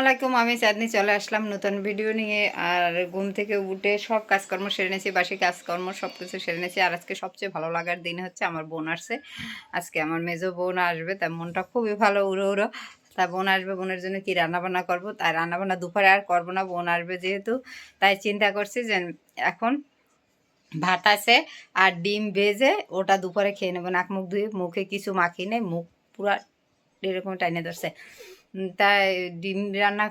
আলাইকুম আমি চাঁদনি চলে আসলাম নতুন ভিডিও নিয়ে। আর ঘুম থেকে উঠে সব কাজকর্ম সেরে নিয়েছি, বাসি কাজকর্ম সব কিছু সেরে নিয়েছি। আর আজকে সবচেয়ে ভালো লাগার দিন হচ্ছে আমার বোন আসছে। আজকে আমার মেজো বোন আসবে, তার মনটা খুবই ভালো উড়ো উড়ো। তা বোন আসবে, বোনের জন্য কি রান্নাবান্না করব? তাই রান্নাবান্না দুপুরে আর করব না, বোন আসবে যেহেতু। তাই চিন্তা করছি যে এখন ভাত আছে আর ডিম ভেজে ওটা দুপুরে খেয়ে নেব। নাক মুখ ধুয়ে মুখে কিছু মাখি নেই, মুখ পুরা এরকম টাইনে ধরছে। তাই ডিম রান্না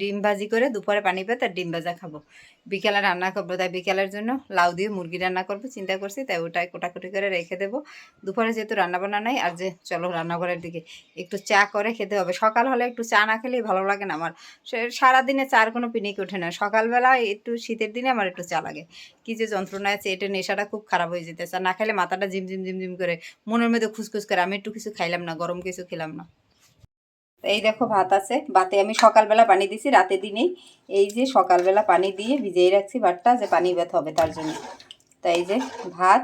ডিম ভাজি করে দুপুরে পানি পেয়ে তার ডিম ভাজা খাব। বিকেলে রান্না করব, তাই বিকেলের জন্য লাউ দিয়ে মুরগি রান্না করব, চিন্তা করছি, তাই ওটাই কোটাকুটি করে রেখে দেবো। দুপুরে যেহেতু রান্না বান্না নাই, আর যে চলো রান্নাঘরের দিকে একটু চা করে খেতে হবে। সকাল হলে একটু চা না খেলেই ভালো লাগে না আমার। সারাদিনে চার কোনো পিনিক ওঠে না। সকালবেলা একটু শীতের দিনে আমার একটু চা লাগে। কি যে যন্ত্রণা আছে এটা নেশাটা খুব খারাপ হয়ে যেতেছে। আর না খেলে মাথাটা ঝিম ঝিম ঝিম ঝিম করে, মনের মধ্যে খুসখুস করে, আমি একটু কিছু খাইলাম না, গরম কিছু খেলাম না। তো এই দেখো ভাত আছে। ভাতে আমি সকালবেলা পানি দিছি রাতে দিনেই এই যে সকালবেলা পানি দিয়ে ভিজিয়ে রাখছি ভাতটা, যে পানি বেত হবে তার জন্য। তো এই যে ভাত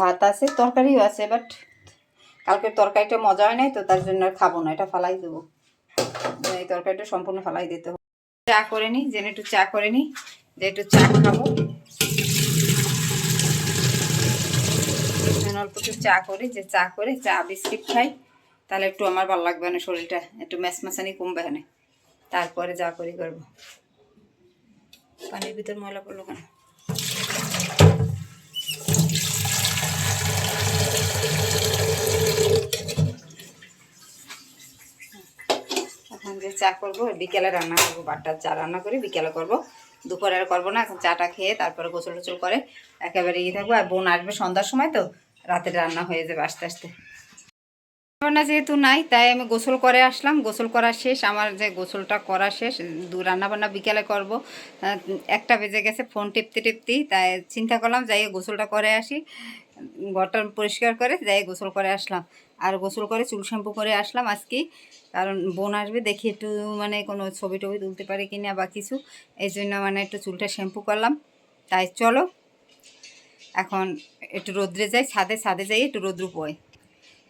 ভাত আছে, তরকারিও আছে বাট কালকের তরকারিটা মজা হয় নাই, তো তার জন্য আর খাব না, এটা ফালাই দেবো। এই তরকারিটা সম্পূর্ণ ফালাই দিতে হবে। চা করে নিই যেন একটু চা করে নিই যে একটু চা খাব অল্প একটু চা করি, যে চা করে, চা, বিস্কিট খাই। তাহলে একটু আমার ভালো লাগবে না শরীরটা, একটু ম্যাচমাচানি কমবে না তারপরে যা করি করব। পানির ভিতর ময়লা পড়ল কেন? এখন যে চা করব, বিকেলে রান্না করব বারটার চা রান্না করি, বিকেলে করব। দুপুরে আর করব না, এখন চাটা খেয়ে তারপরে গোসল টোসল করে একেবারে ইয়ে থাকব। আর বোন আসবে সন্ধ্যার সময় তো রাতের রান্না হয়ে যাবে আস্তে আস্তে। রান্না যেহেতু নাই, তাই আমি গোসল করে আসলাম। গোসল করা শেষ, আমার যে গোসলটা করা শেষ, দু রান্নাবান্না বিকেলে করব। একটা বেজে গেছে, ফোন টিপতে টিপতেই, তাই চিন্তা করলাম, যাই গোসলটা করে আসি। ঘরটা পরিষ্কার করে যাই গোসল করে আসলাম। আর গোসল করে চুল শ্যাম্পু করে আসলাম আজকে কারণ বোন আসবে, দেখি একটু মানে কোনো ছবি টবি তুলতে পারে কি না বা কিছু। এই জন্য মানে একটু চুলটা শ্যাম্পু করলাম। তাই চলো, এখন একটু রোদ্রে যাই, ছাদে ছাদে যাই, একটু রোদ্রু পোয়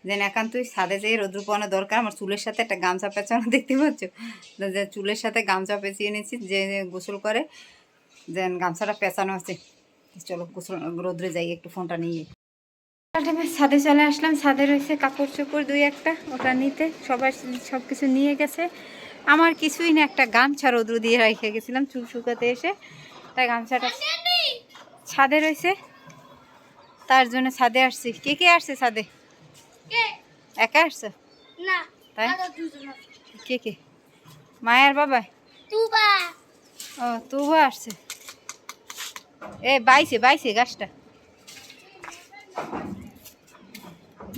যেন একান্তই সাদে যেয়ে রোদ্রু পোয়ানো দরকার। আমার চুলের সাথে একটা গামছা পেঁচানো দেখতে পাচ্ছ? যে চুলের সাথে গামছা পেঁচিয়ে নিয়েছি যে গোসল করে যেন গামছাটা পেঁচানো আছে। চলো গোসল, রোদ্রে যাই, একটু ফোনটা নিয়ে। ছাদে চলে আসলাম। ছাদে রয়েছে কাপড় চোপড় দুই একটা, ওটা নিতে। সবার সব কিছু নিয়ে গেছে। আমার কিছুই না, একটা গামছা রোদ্রু দিয়ে রেখে গেছিলাম, চুল শুকাতে এসে। তাই গামছাটা ছাদে রয়েছে। তার জন্য ছাদে আসছি। কে কে আসছে ছাদে? একা আসছে? না তাই। কে কে? মায়ের বাবা? ও তুবো আসছে। এ বাইছে বাইছে গাছটা।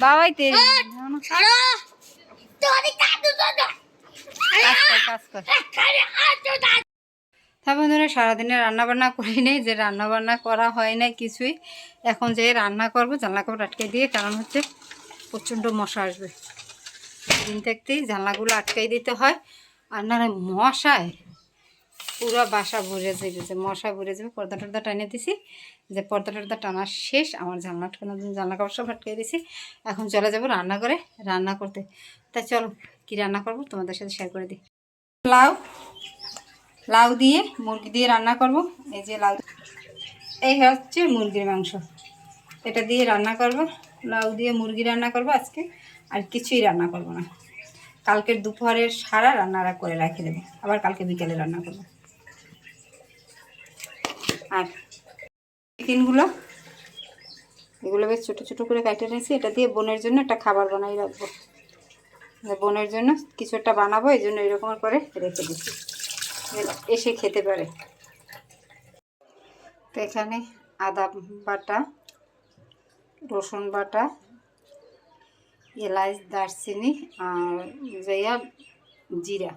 বাবাই তে তো বন্ধুরা সারাদিনে রান্না বান্না করি নাই যে রান্না বান্না করা হয় নাই কিছুই। এখন যে রান্না করব জানলা কাপড় আটকে দিয়ে কারণ হচ্ছে প্রচণ্ড মশা আসবে। দিন থাকতেই জানলাগুলো আটকাই দিতে হয়। আর না মশায় পুরো বাসা ভরে যাবে, যে মশা ভরে যাবে। পর্দা টর্দা টানে দিছি, যে পর্দা টর্দা টানা শেষ। আমার জানলা টানা জানলা কাপড় সব আটকে দিছি। এখন চলে যাব রান্না করে রান্না করতে। তা চলো, কী রান্না করব তোমাদের সাথে শেয়ার করে দিই। লাউ লাউ দিয়ে মুরগি দিয়ে রান্না করব। এই যে লাউ, এই হচ্ছে মুরগির মাংস। এটা দিয়ে রান্না করব। লাউ দিয়ে মুরগি রান্না করব আজকে। আর কিছুই রান্না করব না। কালকের দুপুরের সারা রান্নারা করে রেখে দেবো। আবার কালকে বিকেলে রান্না করব। আর চিকেনগুলো এগুলো বেশ ছোটো ছোটো করে কাটে নিয়েছি। এটা দিয়ে বোনের জন্য একটা খাবার বানাই রাখব। বোনের জন্য কিছু একটা বানাবো, এই জন্য এরকম করে রেখে দিচ্ছি। এসে খেতে পারে। তো এখানে আদা বাটা রসুন বাটা, এলাচ, দারচিনি আর জয়া জিরা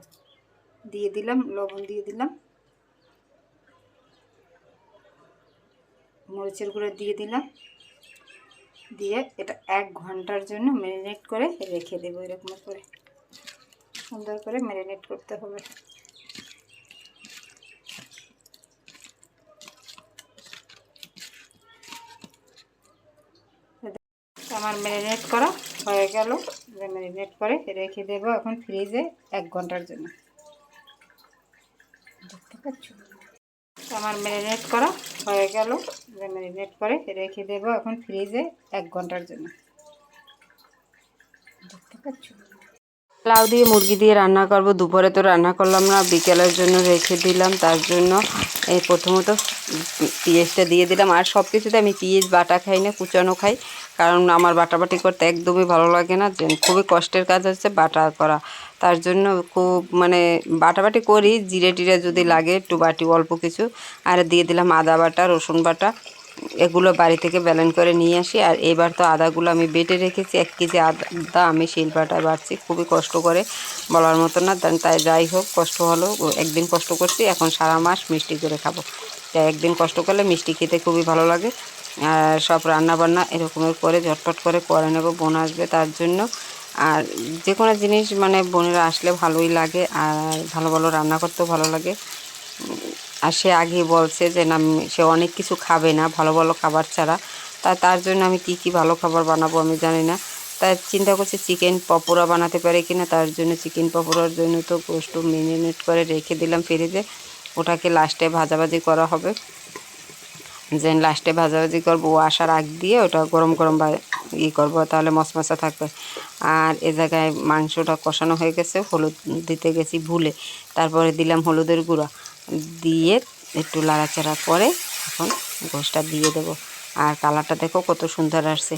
দিয়ে দিলাম, লবণ দিয়ে দিলাম। মরিচের গুঁড়ো দিয়ে দিলাম। দিয়ে এটা এক ঘণ্টার জন্য ম্যারিনেট করে রেখে দেবো এরকম করে। সুন্দর করে ম্যারিনেট করতে হবে। আমার ম্যারিনেট করা হয়ে গেল। ম্যারিনেট করে রেখে দেব এখন ফ্রিজে এক ঘণ্টার জন্য। দেখতে পাচ্ছ? আমার ম্যারিনেট করা হয়ে গেল। ম্যারিনেট করে রেখে দেব এখন ফ্রিজে এক ঘণ্টার জন্য। দেখতে পাচ্ছ? লাউ দিয়ে মুরগি দিয়ে রান্না করব। দুপুরে তো রান্না করলাম না, বিকেলের জন্য রেখে দিলাম, তার জন্য এই প্রথমত পেঁয়াজটা দিয়ে দিলাম। আর সব কিছুতে আমি পেঁয়াজ, বাটা খাই না, কুচানো খাই, কারণ আমার বাটাবাটি করতে একদমই ভালো লাগে না। খুবই কষ্টের কাজ হচ্ছে বাটা করা। তার জন্য খুব মানে বাটাবাটি করি, জিরে টিরে যদি লাগে, একটু বাটি, অল্প কিছু। আর দিয়ে দিলাম আদা বাটা, রসুন বাটা। এগুলো বাড়ি থেকে ব্যালেন্স করে নিয়ে আসি। আর এবার তো আদাগুলো আমি বেটে রেখেছি। এক কেজি আদা আমি শিলপাটায় বাড়ছি। খুবই কষ্ট করে বলার মতো না। তাই- যাই হোক, কষ্ট হলো। একদিন কষ্ট করছি, এখন সারা মাস মিষ্টি করে খাব। তাই একদিন কষ্ট করলে মিষ্টি খেতে খুবই ভালো লাগে। আর সব রান্না বান্না এরকমের করে ঝটপট করে করে নেব। বোন আসবে তার জন্য। আর যে কোনো জিনিস মানে বোনেরা আসলে ভালোই লাগে। আর ভালো ভালো রান্না করতেও ভালো লাগে। আর সে আগেই বলছে যে, না সে অনেক কিছু খাবে না, ভালো ভালো খাবার ছাড়া। তা তার জন্য আমি কি কি ভালো খাবার বানাবো আমি জানি না। তাই চিন্তা করছি চিকেন পকোড়া বানাতে পারে কি না, তার জন্য চিকেন পকোড়ার জন্য তো গোষ্ঠ মেরিনেট করে রেখে দিলাম ফ্রিজে। ওটাকে লাস্টে ভাজাভাজি করা হবে। যে লাস্টে ভাজাভাজি করব, ও আসার আগ দিয়ে ওটা গরম গরম বা ই করব, তাহলে মশমশা থাকবে। আর এ জায়গায় মাংসটা কষানো হয়ে গেছে, হলুদ দিতে গেছি ভুলে। তারপরে দিলাম হলুদের গুঁড়া। দিয়ে একটু লাড়াচাড়া করে এখন গোষ্ঠটা দিয়ে দেবো। আর কালারটা দেখো কত সুন্দর আসছে।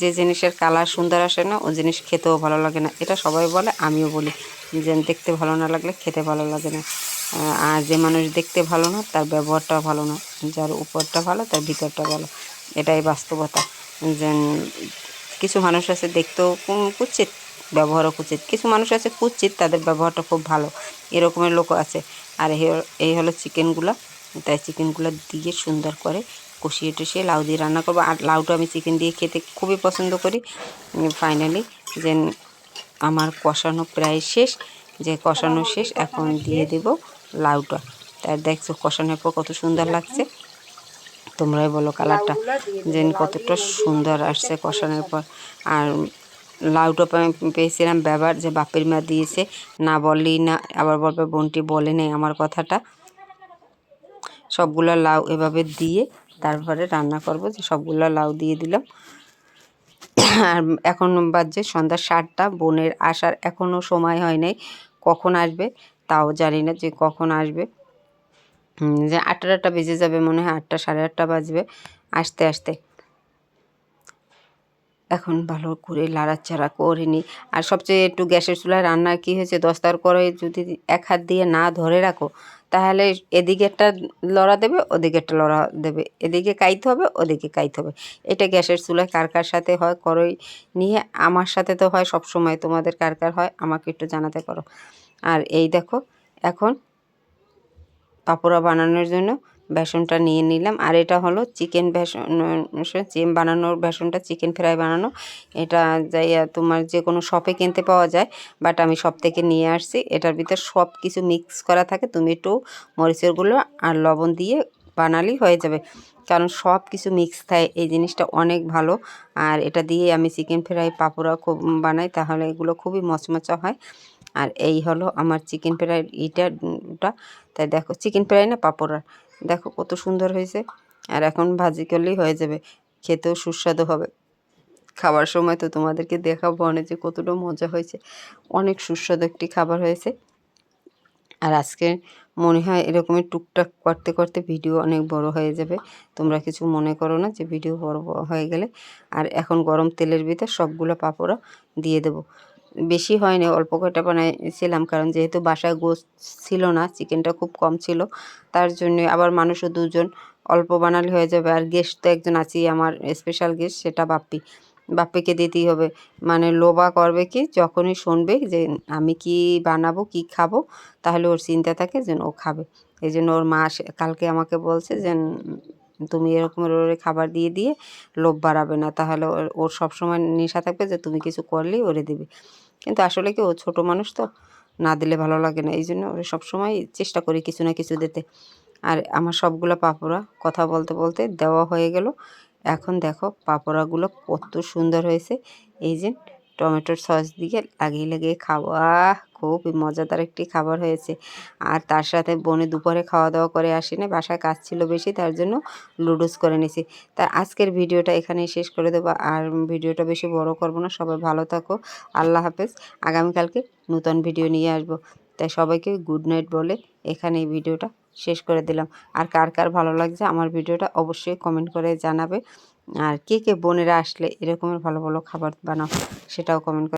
যে জিনিসের কালার সুন্দর আসে না, ও জিনিস খেতেও ভালো লাগে না। এটা সবাই বলে, আমিও বলি যে দেখতে ভালো না লাগলে খেতে ভালো লাগে না। আর যে মানুষ দেখতে ভালো না, তার ব্যবহারটা ভালো না। যার উপরটা ভালো, তার ভিতরটা ভালো। এটাই বাস্তবতা। যে কিছু মানুষ আছে দেখতেও কুচিত, ব্যবহারও কুচিত। কিছু মানুষ আছে কুচিত, তাদের ব্যবহারটা খুব ভালো। এরকমের লোক আছে। আর এই হল- চিকেনগুলো। তাই চিকেনগুলো দিয়ে সুন্দর করে কষিয়ে টষিয়ে লাউ দিয়ে রান্না করব। আর লাউটা আমি চিকেন দিয়ে খেতে খুবই পছন্দ করি। ফাইনালি যে আমার কষানো প্রায় শেষ। যে কষানো শেষ, এখন দিয়ে দেব লাউটা। তাই দেখছ, কষানোর পর কত সুন্দর লাগছে। তোমরাই বলো কালারটা যে কতটা সুন্দর আসছে কষানোর পর। আর লাউটা পেয়েছিলাম ব্যবহার যে বাপের মা দিয়েছে। না বললেই না, আবার বলবে, বোনটি বলে নেই আমার কথাটা। সবগুলো লাউ এভাবে দিয়ে তারপরে রান্না করব, যে সবগুলো লাউ দিয়ে দিলাম। আর এখন বাজছে সন্ধ্যা সাতটা, বোনের আসার এখনও সময় হয় নাই। কখন আসবে তাও জানি না যে কখন আসবে। যে আটটা আটটা বেজে যাবে মনে হয়, আটটা সাড়ে আটটা বাজবে। আসতে আসতে এখন ভালো করে লাড়াচাড়া করে নিই। আর সবচেয়ে একটু গ্যাসের চুলায় রান্না কী হয়েছে দস্তার করে যদি এক হাত দিয়ে না ধরে রাখো, তাহলে এদিকে একটা লড়া দেবে, ওদিকে একটা লড়া দেবে। এদিকে কাইতে হবে, ওদিকে কাইতে হবে। এটা গ্যাসের চুলায় কার কার সাথে হয় করোই নিয়ে, আমার সাথে তো হয় সব সময় তোমাদের কার কার হয়, আমাকে একটু জানাতে পারো। আর এই দেখো, এখন পাপোড়া বানানোর জন্য বেসনটা নিয়ে নিলাম। আর এটা হলো চিকেন বেসন চিকেন বানানোর বেসনটা, চিকেন ফ্রাই বানানো। এটা যাইয়া তোমার যে কোনো শপে কিনতে পাওয়া যায়, বাট আমি শপ থেকে নিয়ে আসছি। এটার ভিতর সব কিছু মিক্স করা থাকে। তুমি একটু মরিচের গুঁড়ো আর লবণ দিয়ে বানালেই হয়ে যাবে। কারণ সব কিছু মিক্স থাকে, এই জিনিসটা অনেক ভালো। আর এটা দিয়ে আমি চিকেন ফ্রাই পাপোড়া খুব বানাই, তাহলে এগুলো খুবই মচমচা হয়। আর এই হলো আমার চিকেন ফ্রাই ইটা তাই দেখো, চিকেন ফ্রাই না, পাপোড়া। দেখো কত সুন্দর হয়েছে। আর এখন ভাজি করলেই হয়ে যাবে। খেতেও সুস্বাদু হবে। খাবার সময় তো তোমাদেরকে দেখাবো অনেক যে কতটা মজা হয়েছে। অনেক সুস্বাদু একটি খাবার হয়েছে। আর আজকে মনে হয় এরকমই টুকটাক করতে করতে ভিডিও অনেক বড় হয়ে যাবে। তোমরা কিছু মনে করো না যে ভিডিও বড় বড় হয়ে গেলে। আর এখন গরম তেলের ভিতর সবগুলো পাপড়া দিয়ে দেবো। বেশি হয়নি, অল্প কয়টা বানাইছিলাম। কারণ যেহেতু বাসায় গোস্ত ছিল না, চিকেনটা খুব কম ছিল, তার জন্য আবার মানুষও দুজন অল্প বানালে হয়ে যাবে। আর গেস্ট তো একজন আছেই, আমার স্পেশাল গেস্ট সেটা বাপ্পি। বাপ্পিকে দিতেই হবে। মানে লোবা করবে কি, যখনই শুনবে যে আমি কি বানাবো, কি খাব, তাহলে ওর চিন্তা থাকে যেন ও খাবে। এই জন্য ওর মা কালকে আমাকে বলছে যে তুমি এরকম ওরে খাবার দিয়ে দিয়ে লোভ বাড়াবে না। তাহলে ওর- সবসময় নেশা থাকবে যে তুমি কিছু করলেই ওরে দিবে। কিন্তু আসলে কি ও ছোট মানুষ তো, না দিলে ভালো লাগে না। এই জন্য ওরে সবসময় চেষ্টা করি কিছু না কিছু দিতে। আর আমার সবগুলো পাপড়া কথা বলতে বলতে দেওয়া হয়ে গেল। এখন দেখো পাপড়াগুলো কত সুন্দর হয়েছে। এই যে টমেটোর সস দিয়ে লাগিয়ে লাগিয়ে খাব। আহ খুবই মজাদার একটি খাবার হয়েছে। আর তার সাথে বনে দুপুরে খাওয়া দাওয়া করে আসিনি, বাসায় কাজ ছিল বেশি, তার জন্য লুডোস করে নিছি। তা আজকের ভিডিওটা এখানেই শেষ করে দেবো। আর ভিডিওটা বেশি বড় করব না, সবাই ভালো থাকো, আল্লাহ হাফেজ। আগামীকালকে নতুন ভিডিও নিয়ে আসব। তাই সবাইকে গুড নাইট বলে এখানে এই ভিডিওটা শেষ করে দিলাম। আর কার কার ভালো লাগছে আমার ভিডিওটা অবশ্যই কমেন্ট করে জানাবে। আর কে কে বোনেরা আসলে এরকমের ভালো ভালো খাবার বানাও সেটাও কমেন্ট